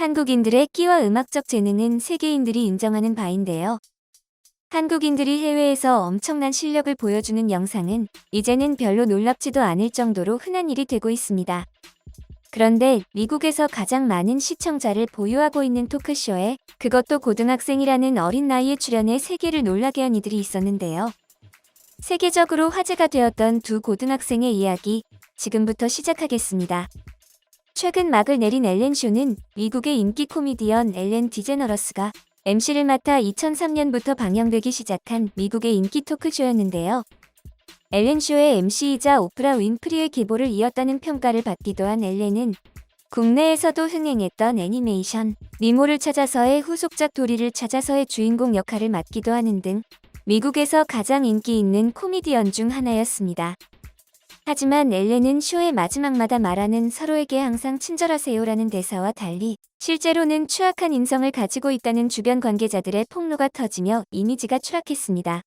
한국인들의 끼와 음악적 재능은 세계인들이 인정하는 바인데요. 한국인들이 해외에서 엄청난 실력을 보여주는 영상은 이제는 별로 놀랍지도 않을 정도로 흔한 일이 되고 있습니다. 그런데 미국에서 가장 많은 시청자를 보유하고 있는 토크쇼에 그것도 고등학생이라는 어린 나이에 출연해 세계를 놀라게 한 이들이 있었는데요. 세계적으로 화제가 되었던 두 고등학생의 이야기 지금부터 시작하겠습니다. 최근 막을 내린 엘렌 쇼는 미국의 인기 코미디언 엘렌 디제너러스가 MC를 맡아 2003년부터 방영되기 시작한 미국의 인기 토크쇼였는데요. 엘렌 쇼의 MC이자 오프라 윈프리의 기보를 이었다는 평가를 받기도 한 엘렌은 국내에서도 흥행했던 애니메이션 니모를 찾아서의 후속작 도리를 찾아서의 주인공 역할을 맡기도 하는 등 미국에서 가장 인기 있는 코미디언 중 하나였습니다. 하지만 엘렌은 쇼의 마지막마다 말하는 서로에게 항상 친절하세요라는 대사와 달리 실제로는 추악한 인성을 가지고 있다는 주변 관계자들의 폭로가 터지며 이미지가 추락했습니다.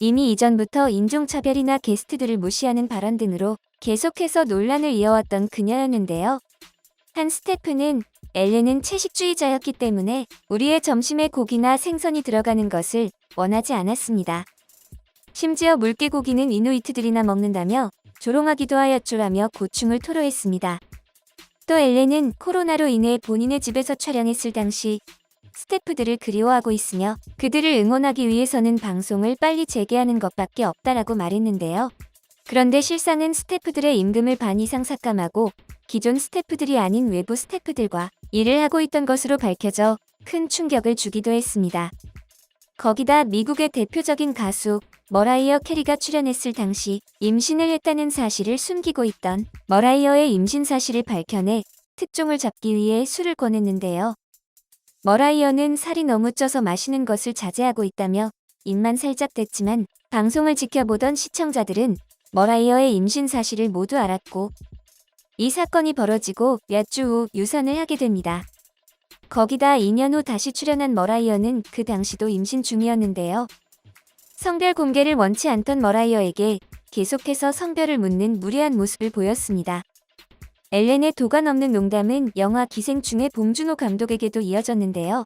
이미 이전부터 인종차별이나 게스트들을 무시하는 발언 등으로 계속해서 논란을 이어왔던 그녀였는데요. 한 스태프는 엘렌은 채식주의자였기 때문에 우리의 점심에 고기나 생선이 들어가는 것을 원하지 않았습니다. 심지어 물개고기는 이누이트들이나 먹는다며 조롱하기도 하였죠라며 고충을 토로했습니다. 또 엘렌은 코로나로 인해 본인의 집에서 촬영했을 당시 스태프들을 그리워하고 있으며 그들을 응원하기 위해서는 방송을 빨리 재개하는 것밖에 없다라고 말했는데요. 그런데 실상은 스태프들의 임금을 반 이상 삭감하고 기존 스태프들이 아닌 외부 스태프들과 일을 하고 있던 것으로 밝혀져 큰 충격을 주기도 했습니다. 거기다 미국의 대표적인 가수 머라이어 캐리가 출연했을 당시 임신을 했다는 사실을 숨기고 있던 머라이어의 임신 사실을 밝혀내 특종을 잡기 위해 술을 권했는데요. 머라이어는 살이 너무 쪄서 마시는 것을 자제하고 있다며 입만 살짝 댔지만 방송을 지켜보던 시청자들은 머라이어의 임신 사실을 모두 알았고 이 사건이 벌어지고 몇 주 후 유산을 하게 됩니다. 거기다 2년 후 다시 출연한 머라이어는 그 당시도 임신 중이었는데요. 성별 공개를 원치 않던 머라이어에게 계속해서 성별을 묻는 무례한 모습을 보였습니다. 엘렌의 도관 없는 농담은 영화 기생충의 봉준호 감독에게도 이어졌는데요.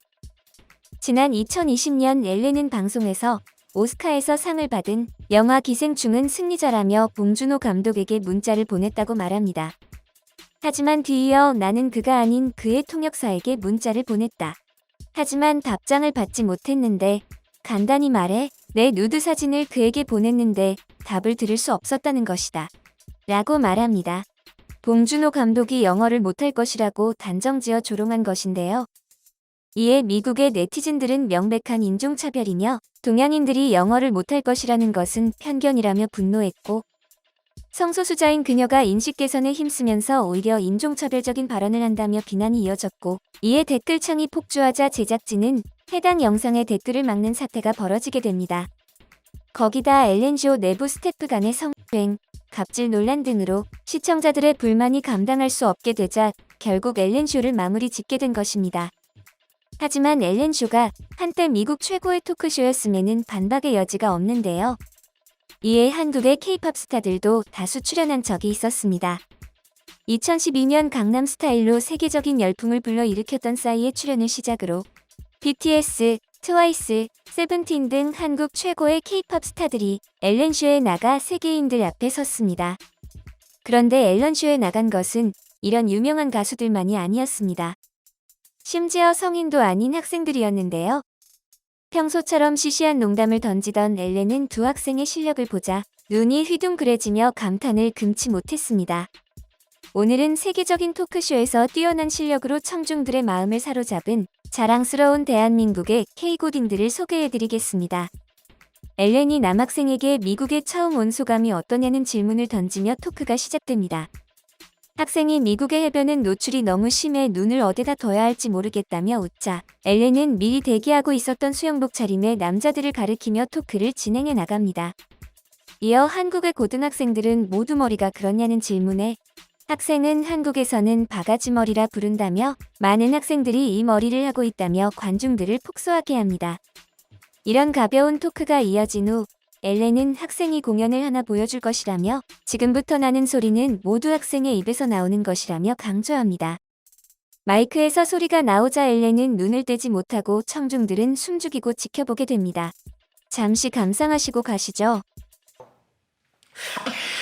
지난 2020년 엘렌은 방송에서 오스카에서 상을 받은 영화 기생충은 승리자라며 봉준호 감독에게 문자를 보냈다고 말합니다. 하지만 뒤이어 나는 그가 아닌 그의 통역사에게 문자를 보냈다. 하지만 답장을 받지 못했는데 간단히 말해 내 누드 사진을 그에게 보냈는데 답을 들을 수 없었다는 것이다. 라고 말합니다. 봉준호 감독이 영어를 못할 것이라고 단정지어 조롱한 것인데요. 이에 미국의 네티즌들은 명백한 인종차별이며 동양인들이 영어를 못할 것이라는 것은 편견이라며 분노했고 성소수자인 그녀가 인식 개선에 힘쓰면서 오히려 인종차별적인 발언을 한다며 비난이 이어졌고 이에 댓글창이 폭주하자 제작진은 해당 영상의 댓글을 막는 사태가 벌어지게 됩니다. 거기다 엘렌쇼 내부 스태프 간의 성추행, 갑질 논란 등으로 시청자들의 불만이 감당할 수 없게 되자 결국 엘렌쇼를 마무리 짓게 된 것입니다. 하지만 엘렌쇼가 한때 미국 최고의 토크쇼였음에는 반박의 여지가 없는데요. 이에 한국의 케이팝 스타들도 다수 출연한 적이 있었습니다. 2012년 강남 스타일로 세계적인 열풍을 불러일으켰던 싸이의 출연을 시작으로 BTS, 트와이스, 세븐틴 등 한국 최고의 케이팝 스타들이 앨런쇼에 나가 세계인들 앞에 섰습니다. 그런데 앨런쇼에 나간 것은 이런 유명한 가수들만이 아니었습니다. 심지어 성인도 아닌 학생들이었는데요. 평소처럼 시시한 농담을 던지던 엘렌은 두 학생의 실력을 보자 눈이 휘둥그레지며 감탄을 금치 못했습니다. 오늘은 세계적인 토크쇼에서 뛰어난 실력으로 청중들의 마음을 사로잡은 자랑스러운 대한민국의 K고딩들을 소개해드리겠습니다. 엘렌이 남학생에게 미국에 처음 온 소감이 어떠냐는 질문을 던지며 토크가 시작됩니다. 학생이 미국의 해변은 노출이 너무 심해 눈을 어디다 둬야 할지 모르겠다며 웃자 엘렌은 미리 대기하고 있었던 수영복 차림의 남자들을 가리키며 토크를 진행해 나갑니다. 이어 한국의 고등학생들은 모두 머리가 그렇냐는 질문에 학생은 한국에서는 바가지 머리라 부른다며 많은 학생들이 이 머리를 하고 있다며 관중들을 폭소하게 합니다. 이런 가벼운 토크가 이어진 후 엘렌은 학생이 공연을 하나 보여줄 것이라며 지금부터 나는 소리는 모두 학생의 입에서 나오는 것이라며 강조합니다. 마이크에서 소리가 나오자 엘렌은 눈을 떼지 못하고 청중들은 숨죽이고 지켜보게 됩니다. 잠시 감상하시고 가시죠.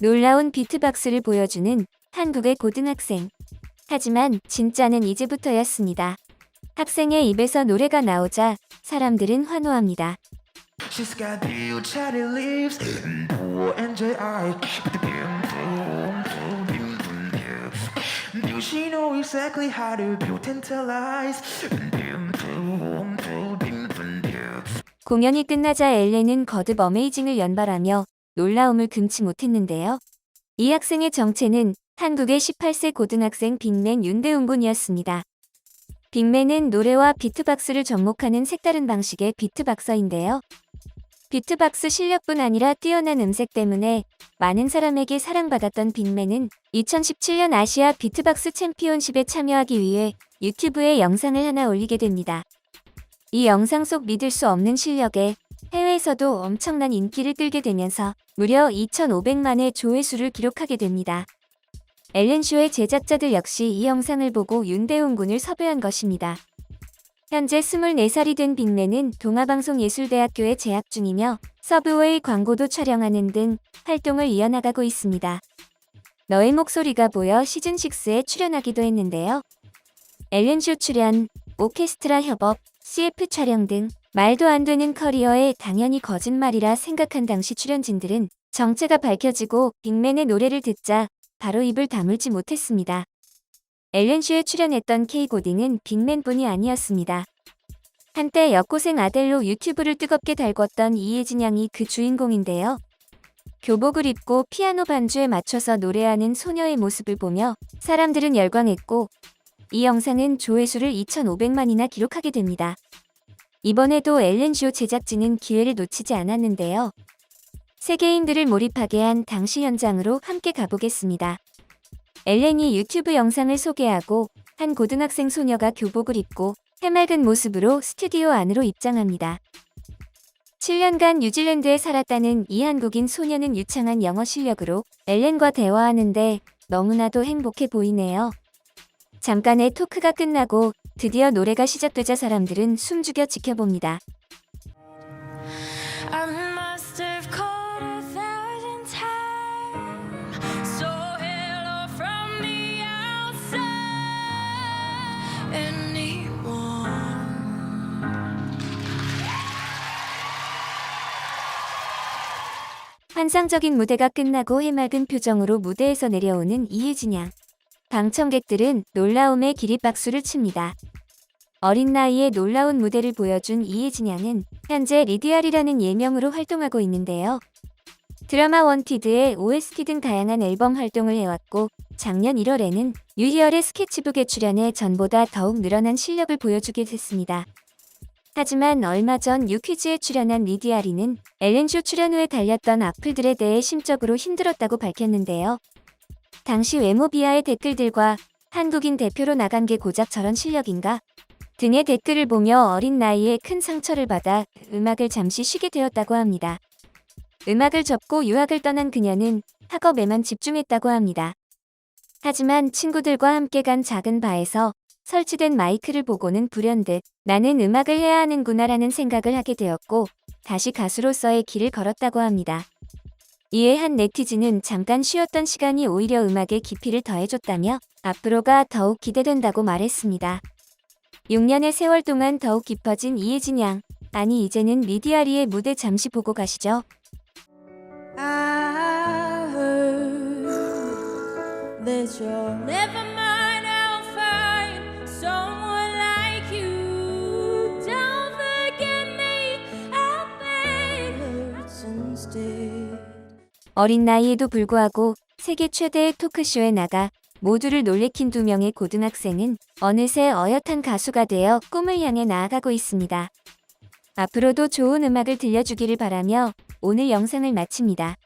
놀라운 비트박스를 보여주는 한국의 고등학생. 하지만 진짜는 이제부터였습니다. 학생의 입에서 노래가 나오자 사람들은 환호합니다. She's got j she know exactly how to build tantalize? 공연이 끝나자 엘렌은 거듭 어메이징을 연발하며 놀라움을 금치 못했는데요. 이 학생의 정체는 한국의 18세 고등학생 빅맨 윤대웅 군이었습니다. 빅맨은 노래와 비트박스를 접목하는 색다른 방식의 비트박서인데요. 비트박스 실력뿐 아니라 뛰어난 음색 때문에 많은 사람에게 사랑받았던 빅맨은 2017년 아시아 비트박스 챔피언십에 참여하기 위해 유튜브에 영상을 하나 올리게 됩니다. 이 영상 속 믿을 수 없는 실력에 해외에서도 엄청난 인기를 끌게 되면서 무려 2,500만의 조회수를 기록하게 됩니다. 엘렌쇼의 제작자들 역시 이 영상을 보고 윤대웅 군을 섭외한 것입니다. 현재 24살이 된 빅맨은 동아방송예술대학교에 재학 중이며 서브웨이 광고도 촬영하는 등 활동을 이어나가고 있습니다. 너의 목소리가 보여 시즌6에 출연하기도 했는데요. 엘렌쇼 출연, 오케스트라 협업, CF 촬영 등 말도 안 되는 커리어에 당연히 거짓말이라 생각한 당시 출연진들은 정체가 밝혀지고 빅맨의 노래를 듣자 바로 입을 다물지 못했습니다. 엘렌쇼에 출연했던 K고딩은 빅맨뿐이 아니었습니다. 한때 여고생 아델로 유튜브를 뜨겁게 달궜던 이혜진 양이 그 주인공인데요. 교복을 입고 피아노 반주에 맞춰서 노래하는 소녀의 모습을 보며 사람들은 열광했고 이 영상은 조회수를 2,500만이나 기록하게 됩니다. 이번에도 엘렌쇼 제작진은 기회를 놓치지 않았는데요. 세계인들을 몰입하게 한 당시 현장으로 함께 가보겠습니다. 엘렌이 유튜브 영상을 소개하고 한 고등학생 소녀가 교복을 입고 해맑은 모습으로 스튜디오 안으로 입장합니다. 7년간 뉴질랜드에 살았다는 이 한국인 소녀는 유창한 영어 실력으로 엘렌과 대화하는데 너무나도 행복해 보이네요. 잠깐의 토크가 끝나고 드디어 노래가 시작되자 사람들은 숨죽여 지켜봅니다. 환상적인 무대가 끝나고 해맑은 표정으로 무대에서 내려오는 이혜진 양. 방청객들은 놀라움에 기립박수를 칩니다. 어린 나이에 놀라운 무대를 보여준 이혜진 양은 현재 리디알이라는 예명으로 활동하고 있는데요. 드라마 원티드의 OST 등 다양한 앨범 활동을 해왔고 작년 1월에는 유희열의 스케치북에 출연해 전보다 더욱 늘어난 실력을 보여주게 됐습니다. 하지만 얼마 전 유퀴즈에 출연한 리디아리는 엘렌쇼 출연 후에 달렸던 악플들에 대해 심적으로 힘들었다고 밝혔는데요. 당시 외모 비하의 댓글들과 한국인 대표로 나간 게 고작 저런 실력인가? 등의 댓글을 보며 어린 나이에 큰 상처를 받아 음악을 잠시 쉬게 되었다고 합니다. 음악을 접고 유학을 떠난 그녀는 학업에만 집중했다고 합니다. 하지만 친구들과 함께 간 작은 바에서 설치된 마이크를 보고는 불현듯 나는 음악을 해야 하는구나라는 생각을 하게 되었고 다시 가수로서의 길을 걸었다고 합니다. 이에 한 네티즌은 잠깐 쉬었던 시간이 오히려 음악에 깊이를 더해줬다며 앞으로가 더욱 기대된다고 말했습니다. 6년의 세월 동안 더욱 깊어진 이혜진 양. 아니 이제는 리디아리의 무대 잠시 보고 가시죠. I never 어린 나이에도 불구하고 세계 최대의 토크쇼에 나가 모두를 놀래킨 두 명의 고등학생은 어느새 어엿한 가수가 되어 꿈을 향해 나아가고 있습니다. 앞으로도 좋은 음악을 들려주기를 바라며 오늘 영상을 마칩니다.